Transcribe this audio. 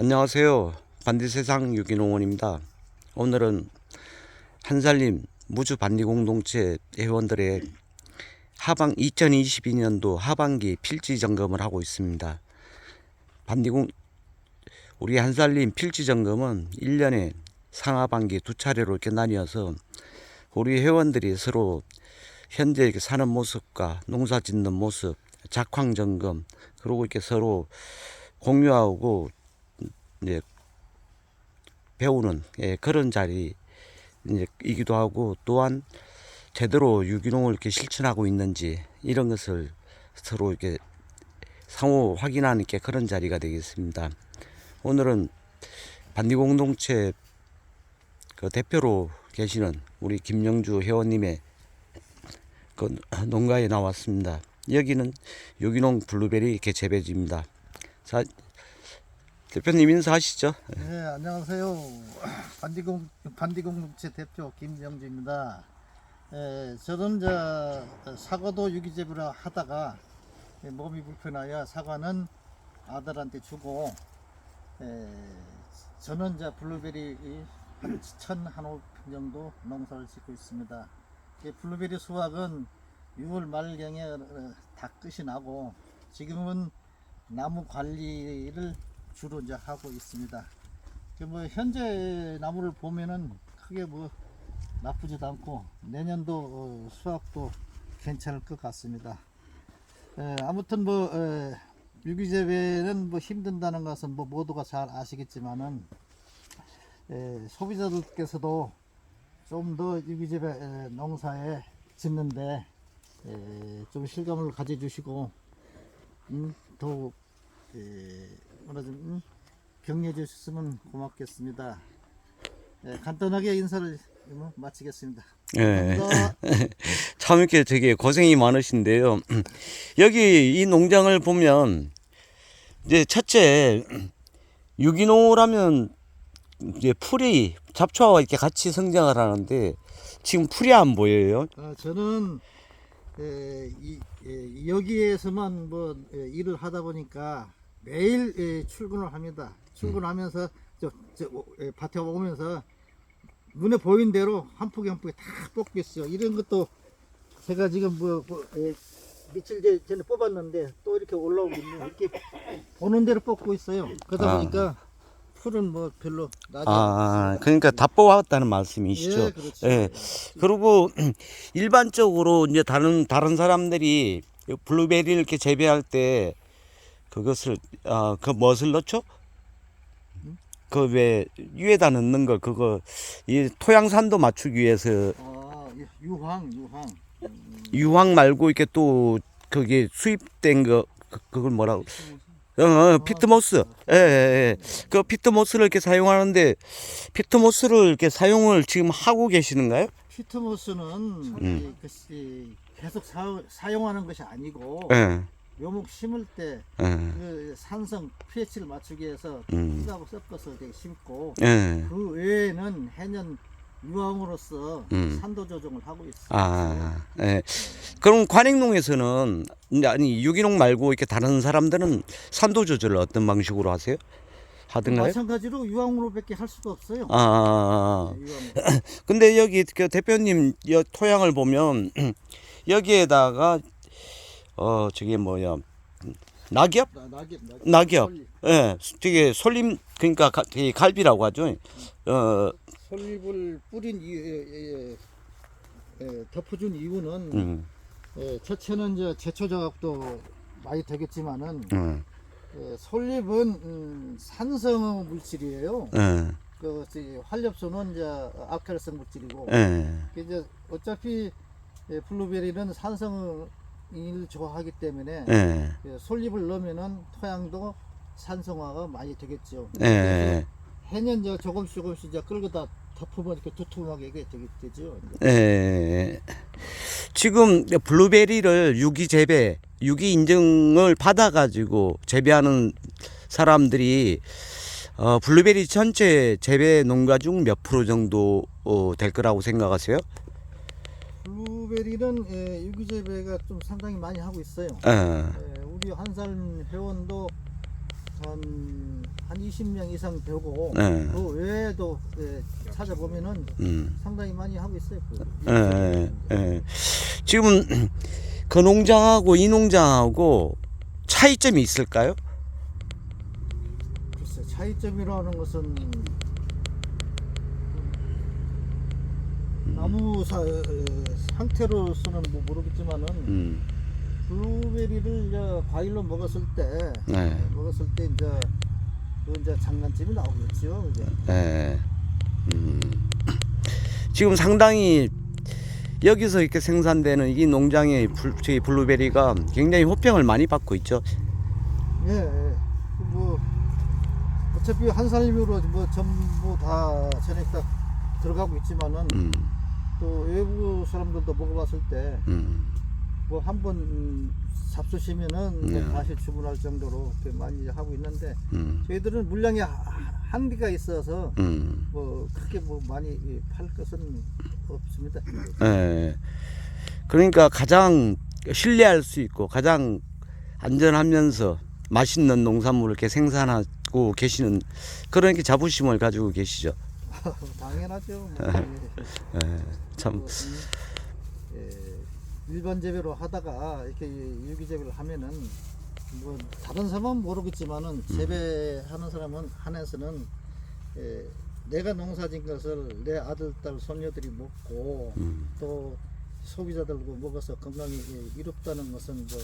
안녕하세요. 반디세상 유기농원입니다. 오늘은 한살림 무주 반디 공동체 회원들의 하반 2022년도 하반기 필지 점검을 하고 있습니다. 반디공 우리 한살림 필지 점검은 1년에 상하반기 두 차례로 이렇게 나뉘어서 우리 회원들이 서로 현재 이렇게 사는 모습과 농사 짓는 모습, 작황 점검, 그리고 이렇게 서로 공유하고 이제 배우는 예, 그런 자리 이제 이기도 하고 또한 제대로 유기농을 이렇게 실천하고 있는지 이런 것을 서로 이렇게 상호 확인하는 게 그런 자리가 되겠습니다. 오늘은 반디 공동체 그 대표로 계시는 우리 김영주 회원님의 그 농가에 나왔습니다. 여기는 유기농 블루베리. 자, 대표님 인사하시죠. 네, 안녕하세요. 반디공 반디공동체 대표 김영주입니다. 에, 저는 저 사과도 유기재배를 하다가 에, 몸이 불편하여 사과는 아들한테 주고 에, 저는 이제 블루베리 한 1,000한호 정도 농사를 짓고 있습니다. 이 블루베리 수확은 6월 말경에 어, 다 끝이 나고 지금은 나무 관리를 주로 이제 하고 있습니다. 그뭐 현재 나무를 보면은 크게 뭐 나쁘지도 않고 내년도 어, 수확도 괜찮을 것 같습니다. 에, 아무튼 뭐 에, 유기재배는 뭐 힘든다는 것은 뭐 모두가 잘 아시겠지만은 에, 소비자들께서도 좀 더 유기재배 에, 농사에 짓는데 에, 좀 실감을 가져주시고 음, 더욱 에, 뭐라 좀 음, 격려해 주셨으면 고맙겠습니다. 예, 간단하게 인사를 뭐 마치겠습니다. 예. 참 이렇게 되게 고생이 많으신데요. 여기 이 농장을 보면 이제 첫째 유기농이라면 이제 풀이 잡초와 이렇게 같이 성장을 하는데 지금 풀이 안 보여요. 아, 저는 에, 이, 에, 여기에서만 뭐 에, 일을 하다 보니까 매일 에, 출근을 합니다. 출근하면서 저, 저 오- 에, 밭에 오면서 눈에 보이는 대로 한 포기 한 포기 다 뽑고 있어요. 이런 것도 제가 지금 뭐, 뭐 에, 며칠 전- 전에 뽑았는데 또 이렇게 올라오고 있네요. 이렇게 보는 대로 뽑고 있어요. 그러다 아. 보니까 풀은 뭐 별로 나지 아, 그러니까 다 뽑아왔다는 말씀이시죠. 예, 그렇죠. 예. 그리고 일반적으로 이제 다른 다른 사람들이 블루베리를 이렇게 재배할 때 그것을 아, 그 무엇을 넣죠? 그 왜 위에다 넣는 거 그거 이 토양산도 맞추기 위해서 아, 유황, 유황. 유황 말고 이렇게 또 그게 수입된 거 그- 그걸 뭐라고 어, 어 피트모스 예, 예, 예. 그 피트모스를 이렇게 사용하는데 피트모스를 이렇게 사용을 지금 하고 계시는가요? 피트모스는 음. 이 계속 사, 사용하는 것이 아니고 예. 묘목 심을 때 예. 그 산성 pH를 맞추기 위해서 음. 피하고 섞어서 이렇게 심고 예. 그 외에는 해년 유황으로서 음. 산도 조정을 하고 있어요. 아, 예. 그럼 관행농에서는 아니 유기농 말고 이렇게 다른 사람들은 산도 조절을 어떤 방식으로 하세요? 하든가요? 마찬가지로 유황으로밖에 할 수가 없어요. 아, 아, 아. 네, 유황. 근데 여기 그 대표님 여 토양을 보면 여기에다가 어 저게 뭐야 낙엽? 나- 낙엽, 낙엽. 솔잎. 예, 저게 솔림 그러니까 가, 이 갈비라고 하죠. 어, 솔잎을 뿌린 이, 에, 에, 에, 덮어준 이유는 음, 예, 첫째는 이제 제초 작업도 많이 되겠지만은 음, 예, 솔잎은 음, 산성 물질이에요. 예, 그 저기 활엽소는 이제 알칼리성 물질이고 예, 이제 어차피 예, 블루베리는 산성 을 좋아하기 때문에 예, 예, 솔잎을 넣으면은 토양도 산성화가 많이 되겠죠. 예, 해년 이제 조금씩 조금씩 이제 끌고다 덮으면 이렇게 두툼하게 이게 되게 되죠. 예. 지금 블루베리를 유기 재배, 유기 인증을 받아가지고 재배하는 사람들이 어, 블루베리 전체 재배 농가 중 몇 프로 정도 어, 될 거라고 생각하세요? 블루베리는 예, 유기재배가 좀 상당히 많이 하고 있어요. 예, 예, 우리 한살 회원도 한, 한 20명 이상 되고 네. 그 외에도 예, 찾아보면은 음. 상당히 많이 하고 있어요. 그 예, 예, 예. 지금은 그 농장하고 이 농장하고 차이점이 있을까요? 글쎄 차이점이라는 것은 나무 사, 어, 상태로서는 뭐 모르겠지만은 음. 블루베리를 이제 과일로 먹었을 때 네. 먹었을 때 이제 그 이제 장단점이 나오겠죠. 이제. 예. 음. 지금 상당히 여기서 이렇게 생산되는 이 농장의 불, 저희 블루베리가 굉장히 호평을 많이 받고 있죠. 예, 예. 그뭐 어차피 한 살림으로 뭐 전부 다 전액 다 들어가고 있지만은 음. 또 외부 사람들도 먹어봤을 때 음. 뭐 한번 잡수시면은 네. 다시 주문할 정도로 많이 하고 있는데 음. 저희들은 물량이 하- 한계가 있어서 음. 뭐 크게 뭐 많이 이, 팔 것은 없습니다. 예. 그러니까 가장 신뢰할 수 있고 가장 안전하면서 맛있는 농산물을 이렇게 생산하고 계시는 그런 게 자부심을 가지고 계시죠. 당연하죠. 뭐, 예. 참. 뭐, 이, 예, 일반 재배로 하다가 이렇게 유기 재배를 하면은 뭐 다른 사람은 모르겠지만은 재배하는 사람은 한해서는 예, 내가 농사진 것을 내 아들 딸 손녀들이 먹고 음. 또 소비자들도 먹어서 건강이 예, 이롭다는 것은 뭐